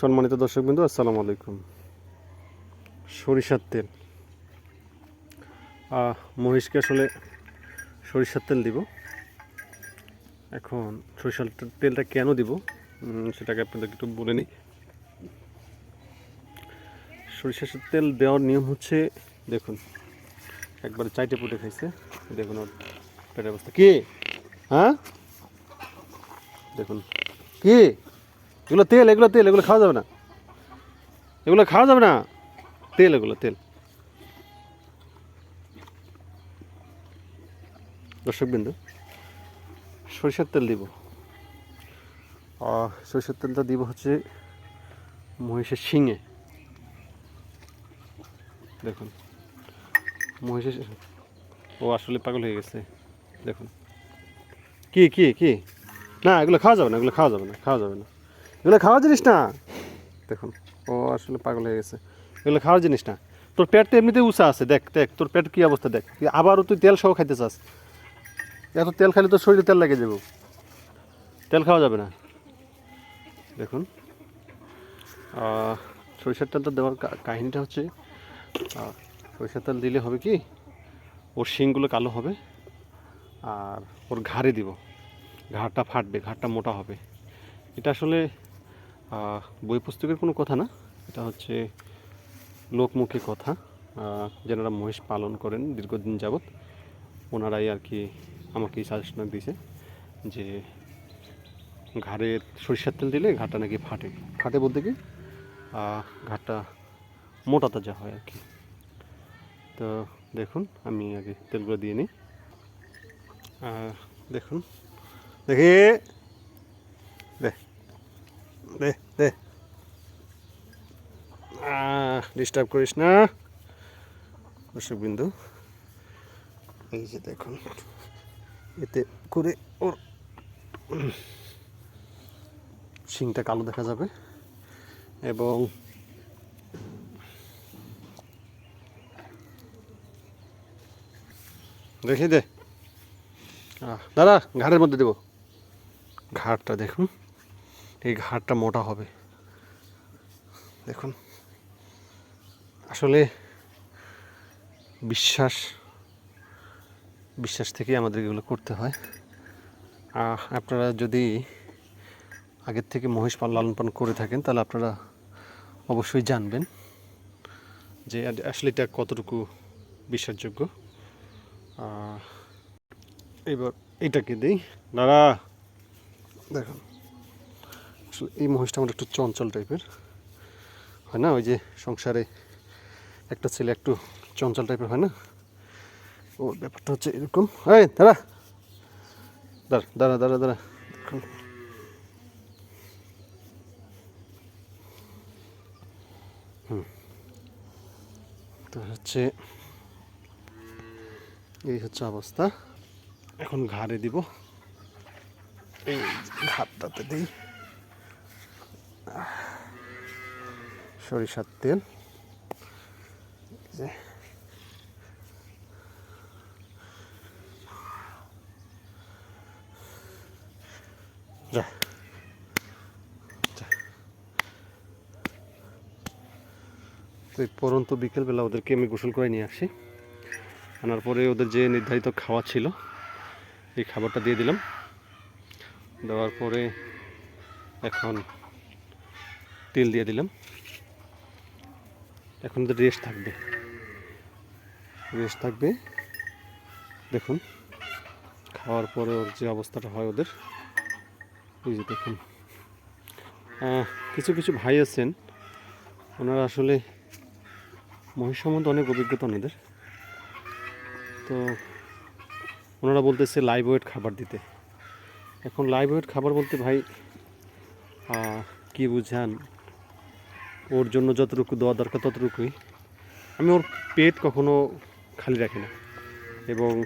সম্মানিত দর্শকবৃন্দ, আসসালামু আলাইকুম। সরিষার তেল। মহিষকে আসলে সরিষার তেল দিব। এখন সরিষার তেলটা কেন দিব? সেটাকে আপনাদের একটু বলে নিই। সরিষার তেল দেওয়ার নিয়ম হচ্ছে, দেখুন, একবারে চাইটে পুটে খাইছে। দেখুন ওর পেটের অবস্থা। কি? হ্যাঁ? দেখুন। কি? এগুলো তেল এগুলো তেল, এগুলো খাওয়া যাবে না। এগুলো খাওয়া যাবে না। তেল, এগুলো তেল। দর্শকবিন্দু, সরিষার তেল দিব। সরিষার তেলটা দিব হচ্ছে মহিষের শিঙে। দেখুন, মহিষের ও আসলে পাগল হয়ে গেছে। দেখুন। কি কি কি? না, এগুলো খাওয়া যাবে না, এগুলো খাওয়া যাবে না, খাওয়া যাবে না। এগুলো খাওয়ার জিনিস না? দেখুন, ও আসলে পাগল হয়ে গেছে। এগুলো খাওয়ার জিনিস না। তোর পেটটা এমনিতে উঁচা আছে, দেখ দেখ, তোর পেট কি অবস্থা দেখ। আবারও তুই তেল সহ খাইতে চাস। এত তেল খাইলে তোর শরীরে তেল লেগে যাবে। তেল খাওয়া যাবে না। দেখুন সরিষার তেলটা দেওয়ার কাহিনীটা হচ্ছে সরিষার তেল দিলে হবে কি, ওর শিংগুলো কালো হবে, আর ওর ঘাড়ে দিব। ঘাড়টা ফাটবে, ঘাড়টা মোটা হবে। এটা আসলে বই পুস্তকের কোনো কথা না? এটা হচ্ছে লোকমুখী কথা যেনারা মহিষ পালন করেন দীর্ঘদিন যাবৎ। ওনারাই আর কি আমাকে এই সাজেশন দিয়েছে যে ঘাড়ে সরিষার তেল দিলে ঘাটটা নাকি ফাটে। ফাটে বলতে কি? ঘাটটা মোটা তাজা হয় আর কি। তো দেখুন, আমি আগে তেলগুলো দিয়ে নিই। দেখুন, দেখি। দে দে ডিস্টার্ব করিস না। দর্শক বিন্দু এই যে দেখুন, এতে করে ওর শিংটা কালো দেখা যাবে এবং দেখি দে। দাদা, ঘাড়ের মধ্যে দেবো। ঘাড়টা দেখুন। এই ঘাড়টা মোটা হবে। দেখুন। আসলে বিশ্বাস বিশ্বাস থেকেই আমাদের এগুলো করতে হয়। আপনারা যদি আগের থেকে মহিষ পাল লালন পালন করে থাকেন, তাহলে আপনারা অবশ্যই জানবেন যে আসলে এটা কতটুকু বিশ্বাসযোগ্য। এবার এটাকে দিই। দাঁড়া। দেখুন। আসলে এই মহিষটা আমার একটু চঞ্চল টাইপের। হয় না? ওই যে সংসারে একটা ছেলে একটু চঞ্চল টাইপের, হয় না? ওর ব্যাপারটা হচ্ছে এরকম। হ্যাঁ দাঁড়া। দাঁড়া দাঁড়া দাঁড়া দাঁড়া। হুম। তো হচ্ছে, এই হচ্ছে অবস্থা। এখন ঘাড়ে দিব। এই ঘাটটাতে দিই। সরিষার তেল। তো এই পরন্ত বিকেলবেলা ওদেরকে আমি গোসল করে নিয়ে আসি। আনার পরে ওদের যে নির্ধারিত খাওয়া ছিল, এই খাবারটা দিয়ে দিলাম। দেওয়ার পরে এখন তেল দিয়ে দিলাম। এখন ওদের রেস্ট থাকবে। রেস্ট থাকবে। দেখুন, খাওয়ার পরে ওর যে অবস্থাটা হয় ওদের। এই যে দেখুন। কিছু কিছু ভাই আছেন। ওনারা আসলে মহিষ সম্বন্ধে অনেক অভিজ্ঞতা ওনাদের তো ওনারা বলতেছে লাইভ ওয়েট খাবার দিতে। এখন লাইভ ওয়েট খাবার বলতে ভাই কি বুঝান? ওর জন্য যতটুকু দেওয়া দরকার ততটুকুই। আমি ওর পেট কখনো খালি রাখি না। এবং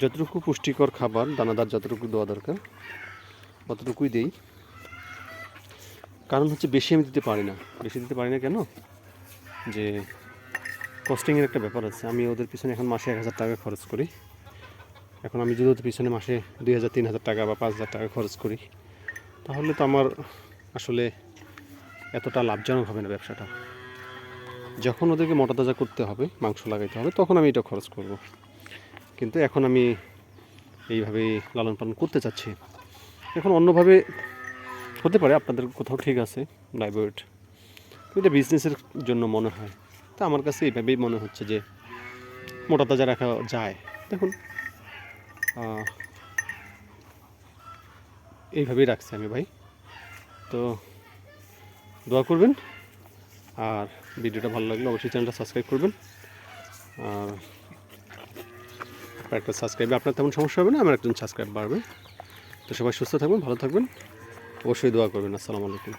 যতটুকু পুষ্টিকর খাবার, দানাদার যতটুকু দেওয়া দরকার ততটুকুই দেই। কারণ হচ্ছে বেশি আমি দিতে পারি না। বেশি দিতে পারি না কেন? যে কস্টিংয়ের একটা ব্যাপার আছে। আমি ওদের পিছনে এখন মাসে এক হাজার টাকা খরচ করি। এখন আমি যদি ওদের পিছনে মাসে দুই হাজার, তিন হাজার টাকা বা পাঁচ হাজার টাকা খরচ করি, তাহলে তো আমার আসলে এতটা লাভজনক হবে না ব্যবসাটা। যখন ওদেরকে মোটা তাজা করতে হবে, মাংস লাগাইতে হবে, তখন আমি এটা খরচ করব। কিন্তু এখন আমি এইভাবে লালন পালন করতে চাচ্ছি। এখন অন্যভাবে হতে পারে, আপনাদের কোথাও ঠিক আছে লাইব্রেরিড এটা বিজনেসের জন্য মনে হয়। তা আমার কাছে এইভাবেই মনে হচ্ছে যে, মোটা তাজা রাখা যায়। দেখুন এইভাবেই রাখছি আমি ভাই। তো দোয়া করবেন। আর ভিডিওটা ভালো লাগলে অবশ্যই চ্যানেলটা সাবস্ক্রাইব করবেন। আর একটা সাবস্ক্রাইবে আপনার তেমন সমস্যা হবে না, আমার একজন সাবস্ক্রাইব বাড়বে। তো সবাই সুস্থ থাকবেন, ভালো থাকবেন। অবশ্যই দোয়া করবেন। আসসালামু আলাইকুম।